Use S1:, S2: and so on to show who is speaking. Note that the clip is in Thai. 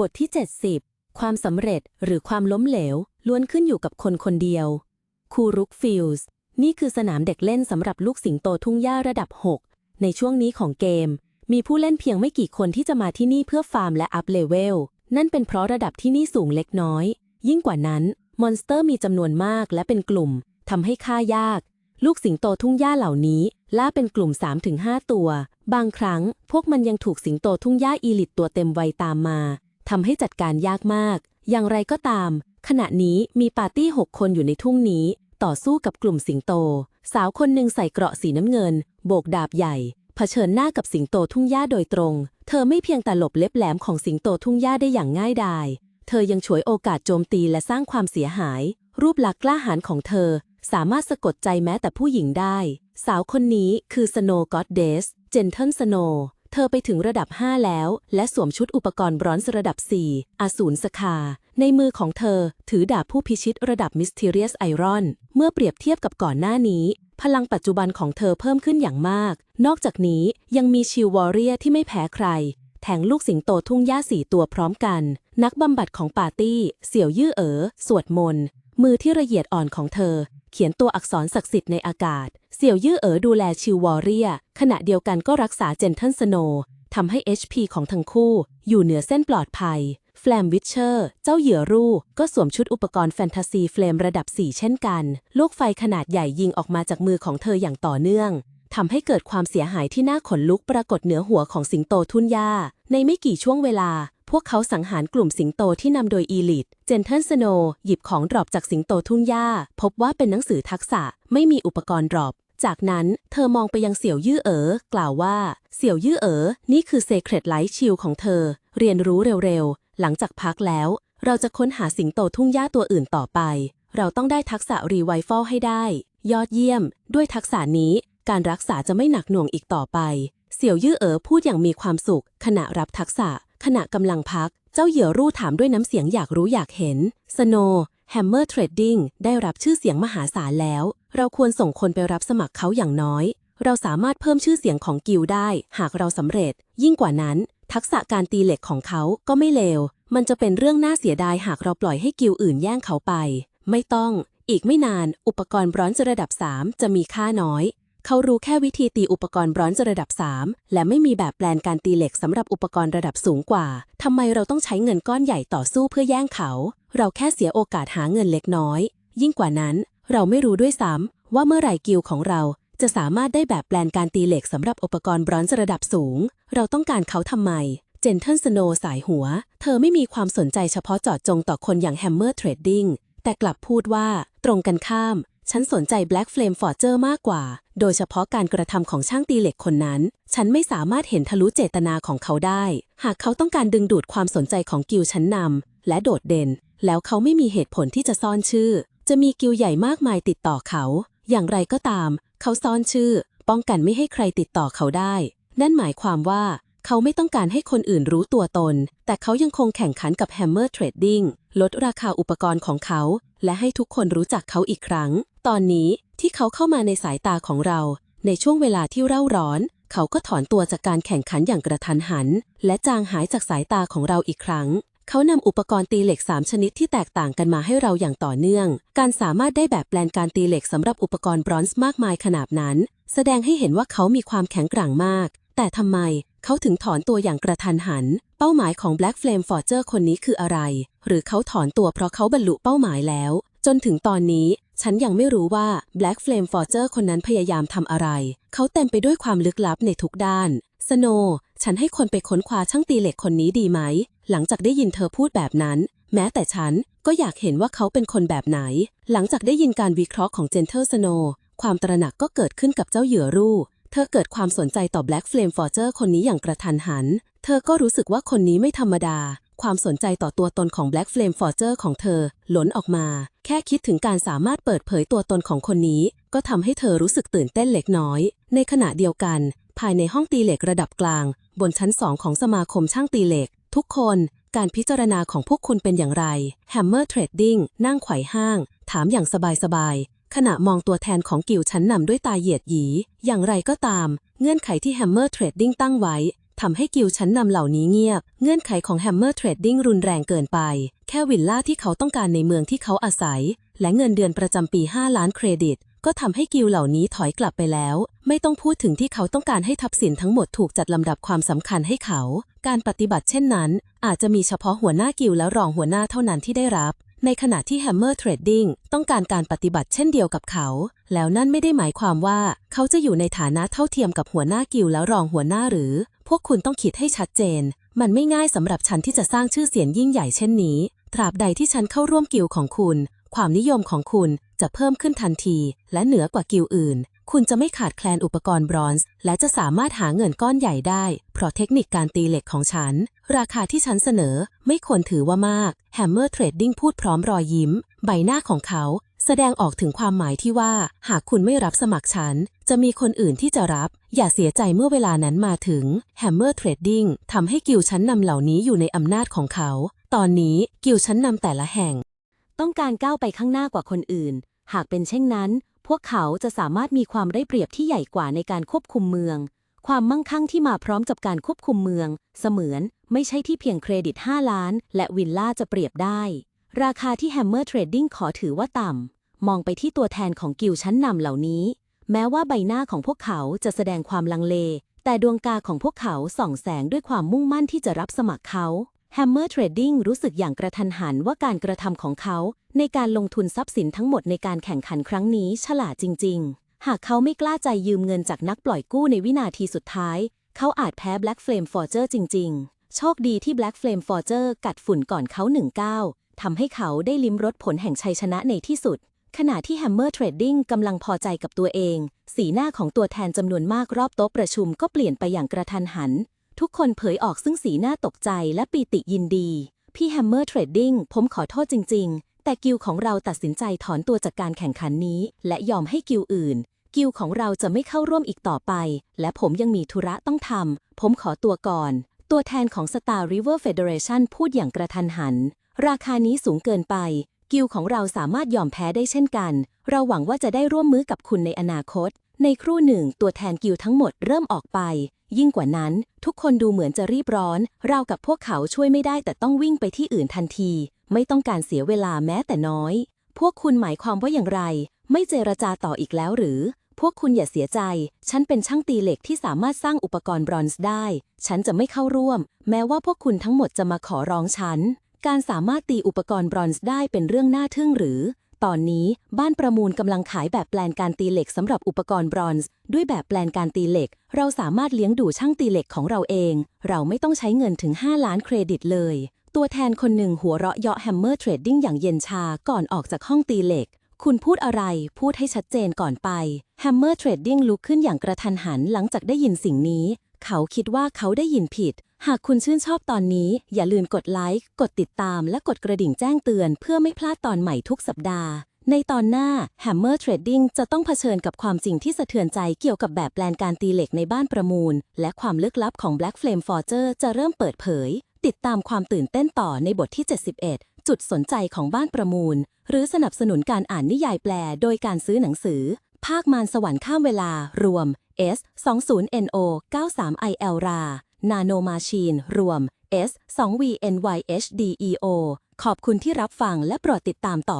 S1: บทที่ 70 ความสำเร็จหรือความล้มเหลว ล้วนขึ้นอยู่กับคนคนเดียว คูรุกฟิลส์นี่คือสนามเด็กเล่นสำหรับลูกสิงโตทุ่งหญ้าระดับ 6 ในช่วงนี้ของเกม มีผู้เล่นเพียงไม่กี่คนที่จะมาที่นี่เพื่อฟาร์มและอัพเลเวล นั่นเป็นเพราะระดับที่นี่สูงเล็กน้อย ยิ่งกว่านั้น มอนสเตอร์มีจำนวนมากและเป็นกลุ่มทำให้ฆ่ายาก ลูกสิงโตทุ่งหญ้าเหล่านี้ ล่าเป็นกลุ่ม 3-5 ตัว บางครั้ง พวกมันยังถูกสิงโตทุ่งหญ้าอีลิตตัวเต็มวัยตามมา ทำให้จัดการยากมาก อย่างไรก็ตาม ขณะนี้มีปาร์ตี้ 6 คนอยู่ในทุ่งนี้ ต่อสู้กับกลุ่มสิงโต สาวคนหนึ่งใส่เกราะสีน้ำเงิน โบกดาบใหญ่เผชิญหน้ากับสิงโตทุ่งหญ้าโดยตรง เธอไม่เพียงแต่หลบเล็บแหลมของสิงโตทุ่งหญ้าได้อย่างง่ายดาย เธอยังฉวยโอกาสโจมตีและสร้างความเสียหาย รูปลักษณ์กล้าหาญของเธอ สามารถสะกดใจแม้แต่ผู้หญิงได้ สาวคนนี้คือสโนว์ก็อดเดส เจนเทิลสโนว์ ธอไปถึงระดับ 5 แล้ว และสวมชุดอุปกรณ์บรอนซ์ระดับ 4อสูรสคา ในมือของเธอ ถือดาบผู้พิชิตระดับ Mysterious Iron เมื่อเปรียบเทียบกับก่อนหน้านี้ พลังปัจจุบันของเธอเพิ่มขึ้นอย่างมาก นอกจากนี้ยังมีชิลวอเรียที่ไม่แพ้ใคร แทงลูกสิงโตทุ่งหญ้าสีตัวพร้อมกัน นักบำบัดของปาร์ตี้ เสี่ยวยื่อเอ๋อ สวดมนต์ มือที่ละเอียดอ่อนของเธอ เขียนตัวอักษรศักดิ์สิทธิ์ในอากาศ เสี่ยวยื่อเอ๋อดูแลชิลวอเรีย ขณะเดียวกันก็รักษาเจนเทิลสโนทำให้ HP ของทั้งคู่ อยู่เหนือเส้นปลอดภัย แฟลมวิชเชอร์ เจ้าเหยื่อรูก็สวมชุดอุปกรณ์แฟนตาซีเฟลมระดับ 4 เช่นกัน ลูกไฟขนาดใหญ่ยิงออกมาจากมือของเธออย่างต่อเนื่องทำให้เกิดความเสียหายที่น่าขนลุกปรากฏเหนือหัวของสิงโตทุ่นหญ้า ในไม่กี่ช่วงเวลา พวกเขาสังหารกลุ่มสิงโตที่นำโดยอีลิทเจนเทิลสโนหยิบของดรอปจากสิงโตทุ่งหญ้า พบว่าเป็นหนังสือทักษะ ไม่มีอุปกรณ์ดรอป จากนั้นเธอมองไปยังเสี่ยวยื่อเอ๋อกล่าวว่า เสี่ยวยื่อเอ๋อนี่คือเซเครตไลท์ชิลของเธอ เรียนรู้เร็วๆ หลังจากพักแล้ว เราจะค้นหาสิงโตทุ่งหญ้าตัวอื่นต่อไป เราต้องได้ทักษะรีไวฟอลให้ได้ ยอดเยี่ยม ด้วยทักษะนี้ การรักษาจะไม่หนักหน่วงอีกต่อไป เสี่ยวยื่อเอ๋อพูดอย่างมีความสุข ขณะรับทักษะ ขณะกำลังพัก เจ้าเหยื่อรู้ถามด้วยน้ำเสียงอยากรู้อยากเห็น สโน แฮมเมอร์เทรดดิ้งได้รับชื่อเสียงมหาศาลแล้ว เราควรส่งคนไปรับสมัครเขาอย่างน้อย เราสามารถเพิ่มชื่อเสียงของกิลได้ หากเราสำเร็จ ยิ่งกว่านั้น ทักษะการตีเหล็กของเขาก็ไม่เลว มันจะเป็นเรื่องน่าเสียดายหากเราปล่อยให้กิลอื่นแย่งเขาไป ไม่ต้อง อีกไม่นาน อุปกรณ์บรอนซ์ระดับ 3 จะมีค่าน้อย เขารู้แค่วิธีตีอุปกรณ์บรอนซ์ระดับ 3 และไม่มีแบบแปลนการตีเหล็กสำหรับอุปกรณ์ระดับสูงกว่า ทำไมเราต้องใช้เงินก้อนใหญ่ต่อสู้เพื่อแย่งเขา เราแค่เสียโอกาสหาเงินเล็กน้อย ยิ่งกว่านั้น เราไม่รู้ด้วยซ้ำว่าเมื่อไหร่กิลด์ของเราจะสามารถได้แบบแปลนการตีเหล็กสำหรับอุปกรณ์บรอนซ์ระดับสูง เราต้องการเขาทำไม เจนเทิลสโนสายหัว เธอไม่มีความสนใจเฉพาะเจาะจงต่อคนอย่างแฮมเมอร์เทรดดิ้งแต่กลับพูดว่า ตรงกันข้าม ฉันสนใจ Black Flame Forger มากกว่า โดยเฉพาะการกระทำของช่างตีเหล็กคนนั้น ฉันไม่สามารถเห็นทะลุเจตนาของเขาได้ หากเขาต้องการดึงดูดความสนใจของกิลด์ชั้นนำและโดดเด่น แล้วเขาไม่มีเหตุผลที่จะซ่อนชื่อ จะมีกิล์ใหญ่มากมายติดต่อเขา อย่างไรก็ตาม เขาซ่อนชื่อ ป้องกันไม่ให้ใครติดต่อเขาได้ นั่นหมายความว่าเขาไม่ต้องการให้คนอื่นรู้ตัวตน แต่เขายังคงแข่งขันกับ Hammer Trading ลดราคาอุปกรณ์ของเขา และให้ทุกคนรู้จักเขาอีกครั้ง ตอนนี้ที่เขาเข้ามาในสายตาของเรา ในช่วงเวลาที่เร่าร้อน เขาก็ถอนตัวจากการแข่งขันอย่างกระทันหัน และจางหายจากสายตาของเราอีกครั้ง เขานำอุปกรณ์ตีเหล็ก 3 ชนิดที่แตกต่างกันมาให้เราอย่างต่อเนื่อง การสามารถได้แบบแปลนการตีเหล็กสำหรับอุปกรณ์บรอนซ์มากมายขนาดนั้น แสดงให้เห็นว่าเขามีความแข็งแกร่งมาก แต่ทำไมเขาถึงถอนตัวอย่างกระทันหัน เป้าหมายของ Black Flame Forger คนนี้คืออะไร หรือเขาถอนตัวเพราะเขาบรรลุเป้าหมายแล้ว จนถึงตอนนี้ฉันยังไม่รู้ว่า Black Flame Forger คนนั้นพยายามทำอะไร เขาเต็มไปด้วยความลึกลับในทุกด้านสโนฉันให้คนไปค้นคว้าช่างตีเหล็กคนนี้ดีไหม หลังจากได้ยินเธอพูดแบบนั้น แม้แต่ฉันก็อยากเห็นว่าเขาเป็นคนแบบไหน หลังจากได้ยินการวิเคราะห์ของ Gentle Snow ความตระหนักก็เกิดขึ้นกับเจ้าเหยื่อรูเธอเกิดความสนใจต่อ Black Flame Forger คนนี้อย่างกระทันหัน เธอก็รู้สึกว่าคนนี้ไม่ธรรมดา ความสนใจต่อตัวตนของ Black Flame Forger ของเธอหล้นออกมา แค่คิดถึงการสามารถเปิดเผยตัวตนของคนนี้ ก็ทำให้เธอรู้สึกตื่นเต้นเล็กน้อย ในขณะเดียวกัน ภายในห้องตีเหล็กระดับกลาง บนชั้นสองของสมาคมช่างตีเหล็ก ทุกคนการพิจารณาของพวกคุณเป็นอย่างไร Hammer Trading นั่งไขว่ห้าง ถามอย่างสบายๆ ขณะมองตัวแทนของกิลชั้นนำด้วยตาเหยียดหยี อย่างไรก็ตาม เงื่อนไขที่ Hammer Trading ตั้งไว้ ทำให้กิลชั้นนำเหล่านี้เงียบ เงื่อนไขของ Hammer Trading รุนแรงเกินไป แค่วิลล่าที่เขาต้องการในเมืองที่เขาอาศัย และเงินเดือนประจำปี 5 ล้านเครดิต ก็ทำให้กิลเหล่านี้ถอยกลับไปแล้ว ไม่ต้องพูดถึงที่เขาต้องการให้ทรัพย์สินทั้งหมดถูกจัดลำดับความสำคัญให้เขา การปฏิบัติเช่นนั้น อาจจะมีเฉพาะหัวหน้ากิลและรองหัวหน้าเท่านั้นที่ได้รับ ในขณะที่ Hammer Trading ต้องการการปฏิบัติเช่นเดียวกับเขา แล้วนั่นไม่ได้หมายความว่าเขาจะอยู่ในฐานะเท่าเทียมกับหัวหน้ากิลแล้วรองหัวหน้าหรือ พวกคุณต้องคิดให้ชัดเจน มันไม่ง่ายสำหรับฉันที่จะสร้างชื่อเสียงยิ่งใหญ่เช่นนี้ ตราบใดที่ฉันเข้าร่วมกิลของคุณ ความนิยมของคุณจะเพิ่มขึ้นทันที และเหนือกว่ากิลอื่น คุณจะไม่ขาดแคลนอุปกรณ์บรอนซ์ และจะสามารถหาเงินก้อนใหญ่ได้ เพราะเทคนิคการตีเหล็กของฉัน ราคาที่ฉันเสนอไม่ควรถือว่ามาก Hammer Trading พูดพร้อมรอยยิ้ม ใบหน้าของเขาแสดงออกถึงความหมายที่ว่า หากคุณไม่รับสมัครฉัน จะมีคนอื่นที่จะรับ อย่าเสียใจเมื่อเวลานั้นมาถึง Hammer Trading ทำให้กิลด์ชั้นนำเหล่านี้อยู่ในอำนาจของเขา ตอนนี้กิลด์ชั้นนำแต่ละแห่ง ต้องการก้าวไปข้างหน้ากว่าคนอื่น หากเป็นเช่นนั้น พวกเขาจะสามารถมีความได้เปรียบที่ใหญ่กว่าในการควบคุมเมือง ความมั่งคั่งที่มาพร้อมกับการควบคุมเมือง เสมือนไม่ใช่ที่เพียงเครดิต 5 ล้าน และวิลล่าจะเปรียบได้ ราคาที่ Hammer Trading ขอถือว่าต่ำ มองไปที่ตัวแทนของกิลชั้นนำเหล่านี้ แม้ว่าใบหน้าของพวกเขาจะแสดงความลังเล แต่ดวงตาของพวกเขาส่องแสงด้วยความมุ่งมั่นที่จะรับสมัครเขา Hammer Trading รู้สึกอย่างกระทันหันว่าการกระทำของเขา ในการลงทุนทรัพย์สินทั้งหมดในการแข่งขันครั้งนี้ฉลาดจริง ๆ หากเขาไม่กล้าใจยืมเงินจากนักปล่อยกู้ในวินาทีสุดท้าย เขาอาจแพ้ Black Flame Forger จริง ๆ โชคดีที่ Black Flame Forger กัดฝุ่นก่อนเขาหนึ่งก้าวทำให้เขาได้ลิ้มรสผลแห่งชัยชนะในที่สุด ขณะที่ Hammer Trading กำลังพอใจกับตัวเอง สีหน้าของตัวแทนจำนวนมากรอบโต๊ะประชุมก็เปลี่ยนไปอย่างกระทันหัน ทุกคนเผยออกซึ่งสีหน้าตกใจและปีติยินดี พี่ Hammer Trading ผมขอโทษจริง ๆ แต่กิลของเราตัดสินใจถอนตัวจากการแข่งขันนี้ และยอมให้กิลอื่น กิลของเราจะไม่เข้าร่วมอีกต่อไป และผมยังมีธุระต้องทำ ผมขอตัวก่อน ตัวแทนของ Star River Federation พูดอย่างกระทันหัน ราคานี้สูงเกินไป กิลของเราสามารถยอมแพ้ได้เช่นกัน เราหวังว่าจะได้ร่วมมือกับคุณในอนาคต ในครู่หนึ่งตัวแทนกิลทั้งหมดเริ่มออกไป ยิ่งกว่านั้น ทุกคนดูเหมือนจะรีบร้อน ราวกับพวกเขาช่วยไม่ได้แต่ต้องวิ่งไปที่อื่นทันที ไม่ต้องการเสียเวลาแม้แต่น้อย พวกคุณหมายความว่าอย่างไร ไม่เจรจาต่ออีกแล้วหรือ พวกคุณอย่าเสียใจ ฉันเป็นช่างตีเหล็กที่สามารถสร้างอุปกรณ์บรอนซ์ได้ ฉันจะไม่เข้าร่วม แม้ว่าพวกคุณทั้งหมดจะมาขอร้องฉัน การสามารถตีอุปกรณ์บรอนซ์ได้เป็นเรื่องน่าทึ่งหรือ ตอนนี้บ้านประมูลกำลังขายแบบแปลนการตีเหล็กสำหรับอุปกรณ์บรอนซ์ ด้วยแบบแปลนการตีเหล็ก เราสามารถเลี้ยงดูช่างตีเหล็กของเราเอง เราไม่ต้องใช้เงินถึง 5 ล้านเครดิตเลย ตัวแทนคนหนึ่งหัวเราะเยาะแฮมเมอร์เทรดดิ้งอย่างเย็นชาก่อนออกจากห้องตีเหล็ก คุณพูดอะไร พูดให้ชัดเจนก่อนไป Hammer Trading ลุกขึ้นอย่างกระทันหันหลังจากได้ยินสิ่งนี้ เขาคิดว่าเขาได้ยินผิด หากคุณชื่นชอบตอนนี้ อย่าลืมกดไลค์ กดติดตาม และกดกระดิ่งแจ้งเตือน เพื่อไม่พลาดตอนใหม่ทุกสัปดาห์ ในตอนหน้า Hammer Trading จะต้องเผชิญกับความจริงที่สะเทือนใจเกี่ยวกับแบบแปลนการตีเหล็กในบ้านประมูล และความลึกลับของ Black Flame Forger จะเริ่มเปิดเผย ติดตามความตื่นเต้นต่อในบทที่ 71จุดสนใจของบ้านประมูล หรือสนับสนุนการอ่านนิยายแปลโดยการซื้อหนังสือ ภาคมารสวรรค์ข้ามเวลารวม S 2 0 NO 93 IL รา Nano Machine รวม S 2 V NY HDEO ขอบคุณที่รับฟังและโปรดติดตามต่อ